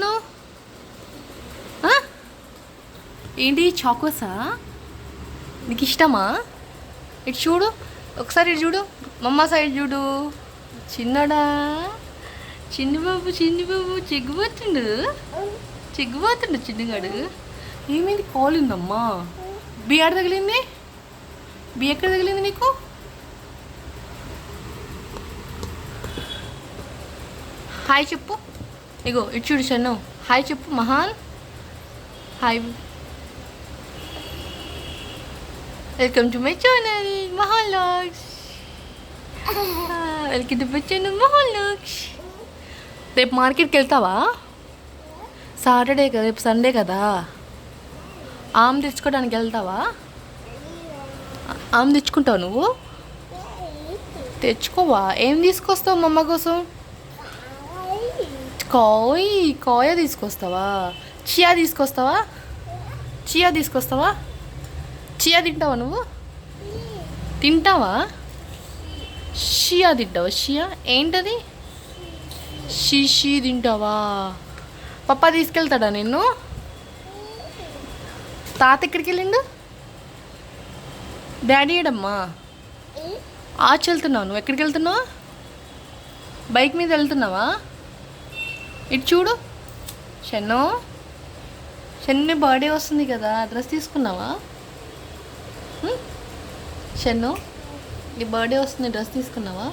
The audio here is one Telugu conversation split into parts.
తింటున్నావు ఏంటి చాకోసా నీకు ఇష్టమా? ఇటు చూడు ఒకసారి ఇటు చూడు మమ్మ సైడ్ చూడు. చిన్నడా? చిన్ని బాబు చిన్ని బాబు చిగ్గుపోతుండు? చిగ్గుపోతుండు చిన్నగాడు. ఏమైంది కాలిందమ్మా బి ఆడ తగిలింది? బియ్య ఎక్కడ తగిలింది నీకు? హాయ్ చెప్పు. ఇగో ఇటు చూడు హాయ్ చెప్పు Mahan. Hi. Welcome to my channel Mahan vlogs welcome to my channel Mahan vlogs రేపు మార్కెట్కి వెళ్తావా? సాటర్డే కదా రేపు సండే కదా. ఆమ్ తెచ్చుకోవడానికి వెళ్తావా? ఆమ్ తెచ్చుకుంటావు నువ్వు? తెచ్చుకోవా? ఏం తీసుకొస్తావు మమ్మ కోసం? కాయ్ కాయ తీసుకొస్తావా చియా తీసుకొస్తావా చియా తీసుకొస్తావా చియా తింటావా నువ్వు తింటావా షియా తింటావా షియా ఏంటది షిషి తింటావా పప్పా తీసుకెళ్తాడా నిన్ను తాత ఎక్కడికి వెళ్ళిండు? డాడీ ఏడమ్మా? ఆచి వెళ్తున్నావు నువ్వు? ఎక్కడికి వెళ్తున్నావు? బైక్ మీద వెళ్తున్నావా? ఇటు చూడు. షన్ను. షన్ను బర్త్డే వస్తుంది కదా డ్రెస్ తీసుకున్నావా? షన్ను నీ బర్త్డే వస్తుంది డ్రెస్ తీసుకున్నావా?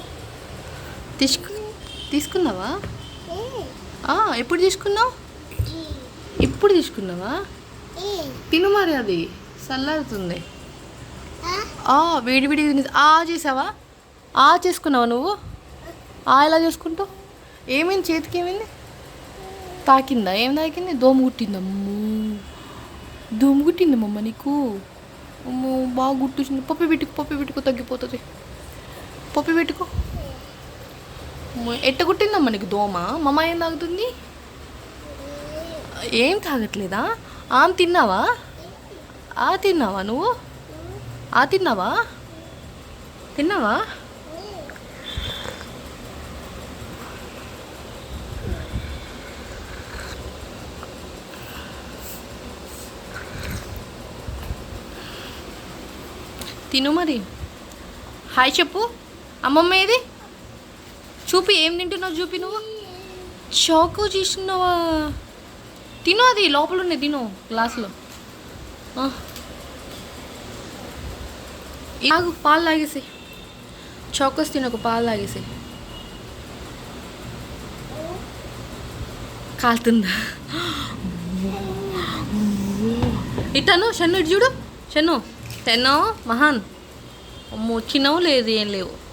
తీసుకు తీసుకున్నావా? ఎప్పుడు తీసుకున్నావు? ఇప్పుడు తీసుకున్నావా? తిను మరి అది చల్లారుతుంది ఆ, వేడి వేడి తిని ఆ చేసావా? ఆ చేసుకున్నావా నువ్వు? ఆ ఎలా చేసుకుంటావు? ఏమైంది చేతికి ఏమైంది? తాకిందా ఏం తాకింది దోమ కుట్టింది అమ్మో దోమ కుట్టింది మమ్మ నీకు అమ్మో బాగా గుర్తొచ్చింది పప్పి పెట్టుకు పప్పి పెట్టుకో తగ్గిపోతుంది పప్పి పెట్టుకో ఎట్ట కుట్టిందమ్మా నీకు దోమ మమ్మ ఏం తాగుతుంది ఏం తాగట్లేదా ఆమె తిన్నావా ఆ తిన్నావా నువ్వు ఆ తిన్నావా తిన్నావా తిను మరి. హాయ్ చెప్పు. అమ్మమ్మ ఏది? చూపి ఏం తింటున్నావు చూపి నువ్వు? చాకో చేసినావా? తిను అది లోపల ఉన్నాయి తిను గ్లాసులో. ఆగు పాలు లాగేసి చాకోస్ తిను ఒక పాలు లాగేసి కాలుతుందా? ఇట్టాను షన్ను ఇటు చూడు. షన్ను. టెన్ మహాన్. అమ్మో చిన్నవు లేదు ఏం లేవు.